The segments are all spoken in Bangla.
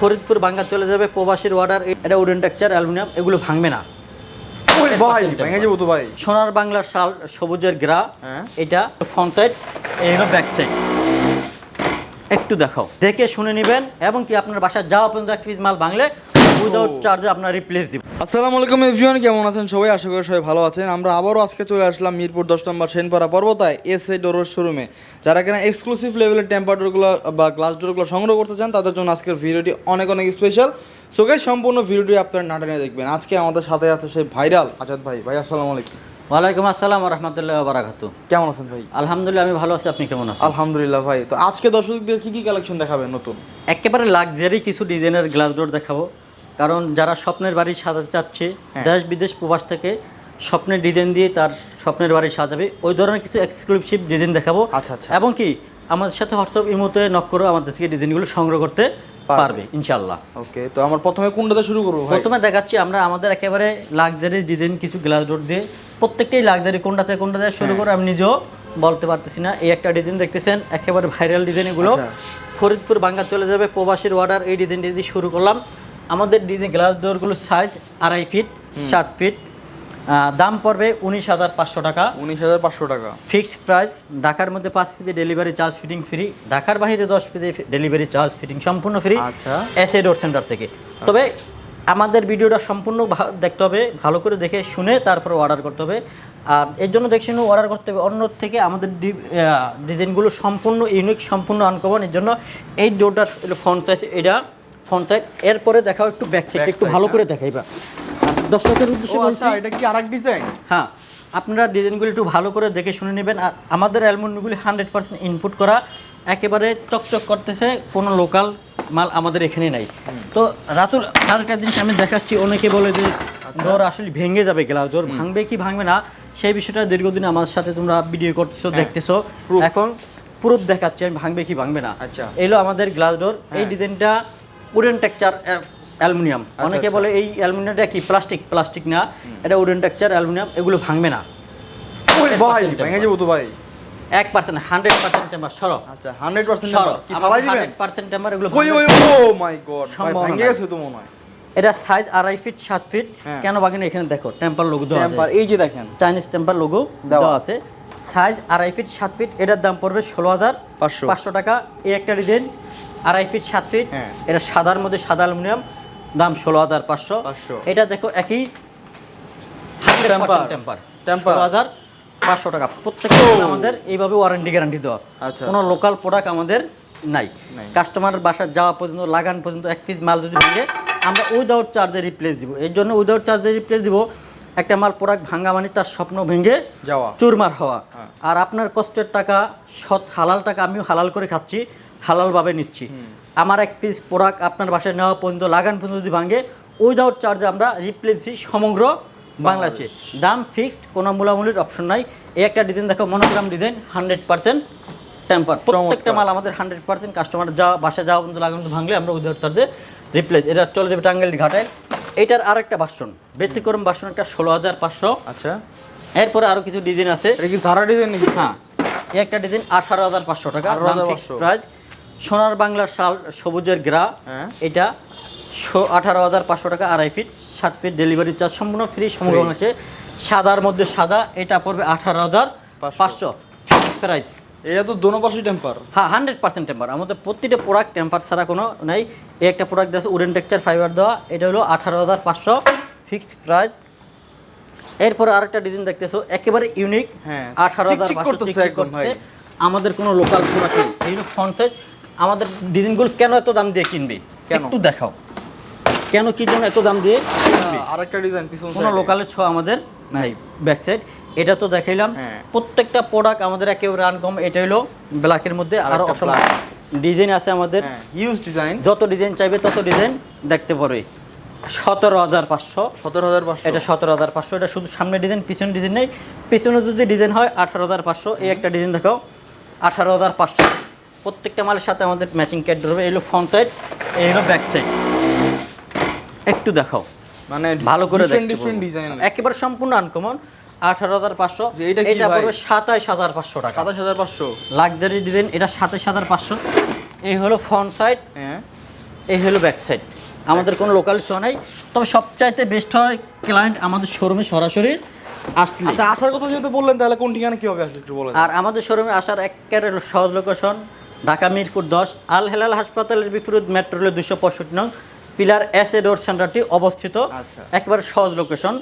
ফরিদপুর ভাঙ্গা চলে যাবে প্রবাসীর অর্ডার এটা উডেন টেক্সচার অ্যালুমিনিয়াম এগুলো ভাঙবে না। ভাই ভেঙে যাব তো ভাই। সোনার বাংলার শাল সবুজের গ্রা হ্যাঁ। এটা ফ্রন্ট সাইড এই ব্যাক সাইড একটু দেখাও। দেখে শুনে নেবেন এবং কি আপনার বাসায় যাওয়া পর্যন্ত এক পিস মাল ভাঙলে উইদাউট চার্জে আপনার রিপ্লেস দিব। আসসালামু আলাইকুম এভরিওয়ান কেমন আছেন সবাই? আশা করি সবাই ভালো আছেন। আমরা আবারও আজকে চলে আসলাম মিরপুর দশ নম্বর সেনপাড়া পর্বতায় এস এ ডোরের শোরুমে যারা কিনা এক্সক্লুসিভ লেভেলের টেম্পার ডোরগুলো বা গ্লাস ডোরগুলো সংগ্রহ করতে চান তাদের জন্য আজকের ভিডিওটি অনেক অনেক স্পেশাল সো সম্পূর্ণ ভিডিওটি আপনারা নাটনে দেখবেন। আজকে আমাদের সাথে আছে সেই ভাইরাল আজাদ ভাই। ভাই আসসালামু আলাইকুম। ওয়ালাইকুম আসসালাম রহমতুল্লাহ বারাকাতু কেমন আছেন ভাই? আলহামদুলিল্লাহ আমি ভালো আছি। আপনি কেমন আছেন? আলহামদুলিল্লাহ ভাই। তো আজকে দর্শকদের কি কি কালেকশন দেখাবেন নতুন? একেবারে লাক্সারি কিছু ডিজাইনের গ্লাস ডোর দেখাবো। কারণ যারা স্বপ্নের বাড়ি সাজাতে চাচ্ছে হ্যাঁ। দেশ বিদেশ প্রবাস থেকে স্বপ্নের ডিজাইন দিয়ে তার স্বপ্নের বাড়ি সাজাবে ওই ধরনের কিছু এক্সক্লুসিভ ডিজাইন দেখাবো আচ্ছা, আচ্ছা। এবং কি আমাদের সাথে হোয়াটসঅ্যাপ ইমোতে নক করে আমাদের থেকে ডিজাইনগুলো সংগ্রহ করতে পারবে। ইনশাল্লাহ ওকে তো আমার প্রথমে কোনটাতে শুরু করব প্রথমে দেখাচ্ছি আমরা আমাদের একেবারে লাক্সারি ডিজাইন কিছু গ্লাস ডোর দিয়ে প্রত্যেকটাই লাক্সারি কোনটা থেকে শুরু হ্যাঁ। করে আমি নিজেও বলতে পারতেছি না এই একটা ডিজাইন দেখতেছেন একেবারে ভাইরাল ডিজাইন এগুলো আচ্ছা। ফরিদপুর বাঙ্গা চলে যাবে প্রবাসীর অর্ডার এই ডিজাইনটি দিয়ে শুরু করলাম আমাদের ডিজাইন গ্লাস ডোরগুলো সাইজ আড়াই ফিট সাত ফিট দাম পড়বে উনিশ হাজার পাঁচশো টাকা। উনিশ হাজার পাঁচশো টাকা। ফিক্সড প্রাইস ঢাকার মধ্যে পাঁচ পিসে ডেলিভারি চার্জ ফিটিং ফ্রি ঢাকার বাইরে দশ পিসে ডেলিভারি চার্জ ফিটিং সম্পূর্ণ ফ্রি আচ্ছা। এস এ ডোর সেন্টার থেকে। তবে আমাদের ভিডিওটা সম্পূর্ণ দেখতে হবে ভালো করে দেখে শুনে তারপর অর্ডার করতে হবে। আর এর জন্য দেখে শুনে অর্ডার করতে হবে। অন্য থেকে আমাদের ডিজাইনগুলো সম্পূর্ণ ইউনিক সম্পূর্ণ আনকমন এর জন্য এই ডোরটার ফ্রন্ট সাইজ এটা ফ্রন্ট সাইড এরপরে দেখাও একটু ব্যাক সাইড একটু ভালো হ্যাঁ। করে দেখাইবা দর্শকের উদ্দেশ্যে আচ্ছা এটা কি আরেক ডিজাইন হ্যাঁ আপনারা ডিজাইনগুলি একটু ভালো করে দেখে শুনে নেবেন। আর আমাদের অ্যালমন্ডগুলি হান্ড্রেড পার্সেন্ট ইনপুট করা। একেবারে চকচক করতেছে কোনো লোকাল মাল আমাদের এখানে নাই। তো রাতুল আর একটা জিনিস আমি দেখাচ্ছি অনেকে বলে যে ডোর আসলে ভেঙে যাবে গ্লাস ডোর ভাঙবে কি ভাঙবে না সেই বিষয়টা দীর্ঘদিন আমার সাথে তোমরা ভিডিও করতেছো হ্যাঁ, দেখতেছো। এখন প্রুফ দেখাচ্ছি আমি ভাঙবে কি ভাঙবে না। আচ্ছা। এলো আমাদের গ্লাস ডোর এই হ্যাঁ। ডিজাইনটা উডেন টেক্সচার অ্যালুমিনিয়াম অনেকে আচ্ছা। বলে এই অ্যালুমিনিয়ামটা কি? প্লাস্টিক প্লাস্টিক না। এটা উডেন টেক্সচার অ্যালুমিনিয়াম এগুলো ভাঙবে না। ভাই ভেঙে যাব তো ভাই। এক পার্সেন্ট হান্ড্রেড পার্সেন্ট টেম্পার সরো। আচ্ছা হান্ড্রেড পার্সেন্ট সরো। কি হান্ড্রেড পার্সেন্ট টেম্পার এগুলো ও মাই গড ভেঙে গেছে তো মনে হয়। এটা সাইজ আড়াই ফিট সাত ফিট হ্যাঁ। কেন না? এখানে দেখো টেম্পার লোগো দেওয়া টেম্পার এই যে দেখেন। Chinese temper logo. দেওয়া আছে। সাইজ আড়াই ফিট সাত ফিট এটার দাম পড়বে ষোলো হাজার পাঁচশো। পাঁচশো টাকা এই একটা ডিজাইন আড়াই ফিট সাত ফিট হ্যাঁ। এটা সাদার মধ্যে সাদা অ্যালুমিনিয়াম দাম ষোলো হাজার পাঁচশো। এটা দেখো একই টেম্পার হাজার পাঁচশো টাকা প্রত্যেকটা আমাদের এইভাবে ওয়ারেন্টি গ্যারান্টি দেওয়া আচ্ছা। কোনো লোকাল প্রোডাক্ট আমাদের নাই নাই। কাস্টমার বাসার যাওয়া পর্যন্ত লাগান পর্যন্ত এক পিস মাল যদি ভাঙে আমরা উইদাউট চার্জে রিপ্লেস দিব এর জন্য উইদাউট চার্জে রিপ্লেস দিব একটা মাল প্রোডাক্ট ভাঙা মানে তার স্বপ্ন ভেঙে যাওয়া। চুরমার হওয়া। হ্যাঁ। আর আপনার কষ্টের টাকা সৎ হালাল টাকা আমিও হালাল করে খাচ্ছি হালালভাবে নিচ্ছি। আমার এক পিস প্রোডাক্ট আপনার বাসায় নেওয়া পর্যন্ত লাগান পর্যন্ত যদি ভাঙে উইদাউট চার্জে আমরা রিপ্লেস দিই সমগ্র বাংলাদেশে। দাম ফিক্সড কোনো মূলামূলির অপশন নাই। এই একটা ডিজাইন দেখো monogram design hundred percent temper প্রত্যেকটা মাল আমাদের হান্ড্রেড পার্সেন্ট কাস্টমার যা বাসায় যাওয়া পর্যন্ত লাগানো ভাঙলে আমরা উইদাউট চার্জে রিপ্লেস এটা চলে যাবে টাঙ্গাইল ঘাটায় এইটার আরেকটা বাসন ব্যতিক্রম বাসন একটা ষোলো হাজার পাঁচশো। আচ্ছা। এরপরে আরও কিছু ডিজাইন আছে। সারা ডিজাইন নাকি? হ্যাঁ একটা ডিজাইন আঠারো হাজার পাঁচশো টাকা 18,500 প্রাইস সোনার বাংলার শাল সবুজের গ্রা হ্যাঁ। এটা আঠারো হাজার পাঁচশো টাকা আড়াই ফিট সাত ফিট ডেলিভারি চার্জ সম্পূর্ণ ফ্রি সমগ্র আছে সাদার মধ্যে সাদা এটা পড়বে আঠারো হাজার পাঁচশো। প্রাইস এটা তো দোনো পাশে টেম্পার হ্যাঁ হান্ড্রেড পার্সেন্ট টেম্পার আমাদের প্রতিটা প্রোডাক্ট টেম্পার ছাড়া কোনো নেই। এই একটা প্রোডাক্ট আছে উডেন টেক্সচার ফাইবার দেওয়া। এটা হলো আঠারো হাজার পাঁচশো ফিক্সড প্রাইস এরপরে আরেকটা ডিজাইন দেখতেছো একেবারে ইউনিক হ্যাঁ, আঠারো হাজার। আমাদের কোনো লোকাল প্রোডাক্ট নেই। এই ফ্রন্ট সাইজ আমাদের ডিজাইনগুলো কেন এত দাম দিয়ে কিনবে? কেন? একটু দেখাও। কেন কি জন্য এত দাম দিয়ে কিনবে? আরেকটা ডিজাইন কোনো লোকালের ছোঁয়া আমাদের নাই ব্যাক সাইড এটা তো দেখাইলাম। হ্যাঁ। প্রত্যেকটা প্রোডাক্ট আমাদের একেবারে আনকম এটা হলো ব্ল্যাকের মধ্যে আরও অসংখ্য ডিজাইন আছে। আমাদের। হ্যাঁ ইউজ ডিজাইন যত ডিজাইন চাইবে তত ডিজাইন দেখতে পারবে। সতেরো হাজার পাঁচশো। সতেরো হাজার পাঁচশো। এটা সতেরো হাজার পাঁচশো। এটা শুধু সামনে ডিজাইন পিছনে ডিজাইন নেই। পিছনে যদি ডিজাইন হয় আঠারো হাজার পাঁচশো। এই একটা ডিজাইন দেখাও। আঠারো হাজার পাঁচশো। প্রত্যেকটা মালের সাথে আমাদের ম্যাচিং ক্যাট ধরবে। এই হলো ফ্রন্ট সাইড এই হলো ব্যাক সাইড একটু দেখাও। মানে ভালো করে ডিজাইন একেবারে সম্পূর্ণ আনকমন। আঠারো হাজার পাঁচশো। এটা কি এটা পড়বে সাতাইশ হাজার পাঁচশো টাকা। সাতাশ হাজার পাঁচশো? লাক্সারি ডিজাইন এটা সাতাইশ হাজার পাঁচশো। এই হলো ফ্রন্ট সাইড হ্যাঁ। এই হলো ব্যাক সাইড আমাদের কোনো লোকাল শো নাই। তবে সবচাইতে বেস্ট হয় ক্লায়েন্ট আমাদের শোরুমে সরাসরি আসলে। আচ্ছা আসার কথা যেহেতু বললেন তাহলে কোন ঠিকানা কীভাবে আসবে একটু আর আমাদের শোরুমে আসার একেবারে সহজ লোকেশন ঢাকা মিরপুর দশ আল হেলাল হাসপাতালের বিপরীত মেট্রো রেলের দুশো পঁয়ষট্টি নং পিলার এস এ ডোর সেন্টারটি অবস্থিত। আচ্ছা। একেবারে সহজ লোকেশন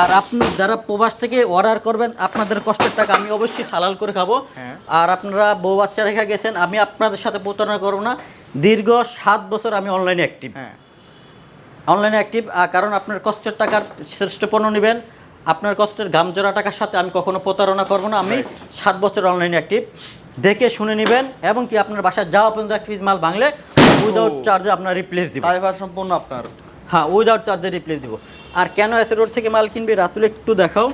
আর আপনি যারা প্রবাস থেকে অর্ডার করবেন আপনাদের কষ্টের টাকা আমি অবশ্যই হালাল করে খাব। হ্যাঁ। আর আপনারা বউ বাচ্চা রেখে গেছেন আমি আপনাদের সাথে প্রতারণা করব না। দীর্ঘ সাত বছর আমি অনলাইনে অ্যাক্টিভ হ্যাঁ। অনলাইনে অ্যাক্টিভ কারণ আপনার কষ্টের টাকার শ্রেষ্ঠ পণ্য নেবেন। আপনার কষ্টের গামজোড়া টাকার সাথে আমি কখনো প্রতারণা করব না। আমি সাত বছর অনলাইনে অ্যাক্টিভ দেখে শুনে নেবেন এবং কি আপনার বাসায় যাওয়া পর্যন্ত এক পিস মাল ভাঙলে উইদাউট চার্জে আপনার রিপ্লেস দিব। সম্পূর্ণ আপনার। হ্যাঁ উইদাউট চার্জে রিপ্লেস দিব। আর কেন এসে রোড থেকে মাল কিনবে রাতুল একটু দেখাও।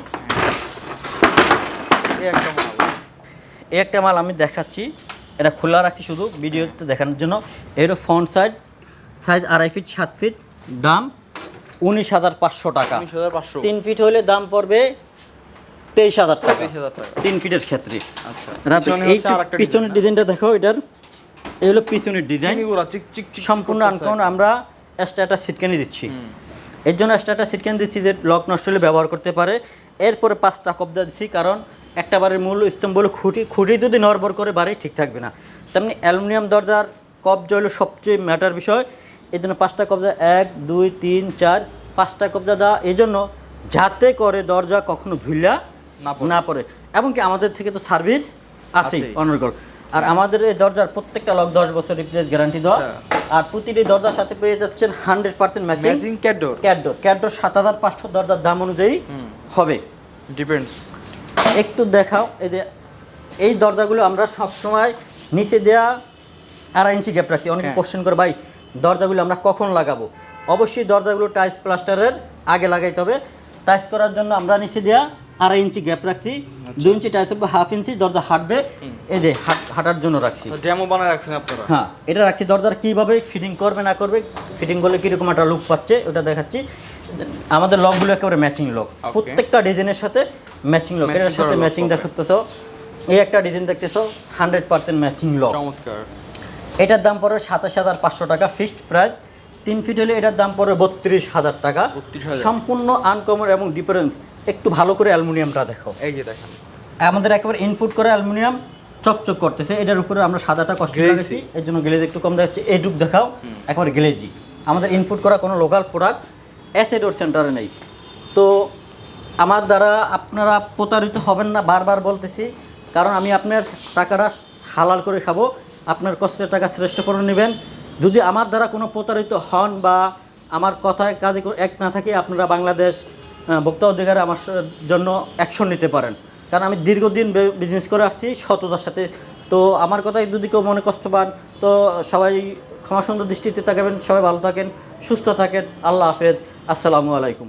একটা মাল। এই একটা মাল আমি দেখাচ্ছি। এটা খোলা রাখছি শুধু ভিডিওতে দেখানোর জন্য। এর ফ্রন্ট সাইড সাইজ আড়াই ফিট সাত ফিট দাম উনিশ হাজার পাঁচশো টাকা। তিন ফিট হলে দাম পড়বে তেইশ হাজার টাকা। তিন ফিটের ক্ষেত্রে। আচ্ছা। পিছনের ডিজাইনটা দেখো এটার। এই হলো পিছনের ডিজাইন। সম্পূর্ণ। আনকাউন্ট আমরা স্টার্টার সিটকানি দিচ্ছি। এর জন্য স্টার্টার সিটকানি দিচ্ছি যে লক নষ্ট হলে ব্যবহার করতে পারে? এরপরে পাঁচটা কবজা দিচ্ছি কারণ একটা বাড়ির মূল স্তম্ভ হলো খুঁটি খুঁটি যদি নড়বড় করে বাড়ি ঠিক থাকবে না। তেমনি অ্যালুমিনিয়াম দরজার কবজা হলো সবচেয়ে ম্যাটার বিষয়। এই জন্য পাঁচটা কবজা এক দুই তিন চার পাঁচটা কবজা দেওয়া। এই জন্য যাতে করে দরজা কখনো ঝুলিয়া না পড়ে। না পড়ে। এবং কি আমাদের থেকে তো সার্ভিস আছেই। অনর্গল। আর আমাদের এই দরজার প্রত্যেকটা লক দশ বছর রিপ্লেস গ্যারান্টি দেওয়া। আচ্ছা। আর প্রতিটি দরজার সাথে পেয়ে যাচ্ছেন হান্ড্রেড পার্সেন্ট ম্যাচিং ক্যাডোর ক্যাডোর ক্যাডোর সাত হাজার পাঁচশো দরজার দাম অনুযায়ী হবে। ডিপেন্ডস একটু দেখাও এই যে এই দরজাগুলো আমরা সবসময় নিচে দেওয়া আড়াই ইঞ্চি গ্যাপ রাখছি অনেকে হ্যাঁ। কোশ্চেন করে ভাই দরজাগুলো আমরা কখন লাগাবো? অবশ্যই দরজাগুলো টাইলস প্লাস্টারের আগে লাগাইতে হবে। টাইলস করার জন্য আমরা নিচে দেওয়া আড়াই ইঞ্চি গ্যাপ রাখছি আচ্ছা। দুই ইঞ্চি টাইস হবে হাফ ইঞ্চি দরজা হাঁটবে। হাট- হাঁটার জন্য রাখছি। ডেমো বানায় রাখছেন আপনারা? হ্যাঁ এটা রাখছি দরজার কীভাবে ফিটিং করবে না করবে ফিটিং করলে কীরকম একটা লুক পাচ্ছে ওটা দেখাচ্ছি। আমাদের লকগুলো একেবারে ম্যাচিং লক প্রত্যেকটা ডিজাইনের সাথে ম্যাচিং লক এটার সাথে ম্যাচিং। দেখতেছো এই একটা ডিজাইন দেখতেছো হান্ড্রেড পার্সেন্ট ম্যাচিং লক চমৎকার। এটার দাম পড়বে সাতাশ হাজার পাঁচশো টাকা ফিক্সড প্রাইস তিন ফিট হলে এটার দাম পড়বে বত্রিশ হাজার টাকা। সম্পূর্ণ আনকমন এবং ডিফারেন্স একটু ভালো করে অ্যালুমিনিয়ামটা দেখো। এই যে দেখেন। আমাদের একেবারে ইনপুট করে অ্যালুমিনিয়াম চকচক করতেছে এটার উপরে আমরা সাদাটা কষ্ট। লাগাচ্ছি এর জন্য গ্লেজ একটু কম দেখাচ্ছে এইটুক দেখাও একেবারে গ্লেজি। আমাদের ইনপুট করা কোনো লোকাল প্রোডাক্ট অ্যাসেডোর সেন্টারে নেই। তো আমার দ্বারা আপনারা প্রতারিত হবেন না বারবার বলতেছি কারণ আমি আপনার টাকাটা হালাল করে খাব আপনার কষ্টের টাকা শ্রেষ্ঠ করে নেবেন যদি আমার দ্বারা কোনো প্রতারিত হন বা আমার কথায় কাজে এক না থাকে, আপনারা বাংলাদেশ ভোক্তা অধিকারে আমার জন্য অ্যাকশন নিতে পারেন। কারণ আমি দীর্ঘদিন বিজনেস করে আসছি, সততার সাথে। তো আমার কথায় যদি কেউ মনে কষ্ট পান, তো সবাই ক্ষমা সুন্দর দৃষ্টিতে থাকবেন সবাই ভালো থাকেন, সুস্থ থাকেন। আল্লাহ হাফেজ। আসসালামু আলাইকুম।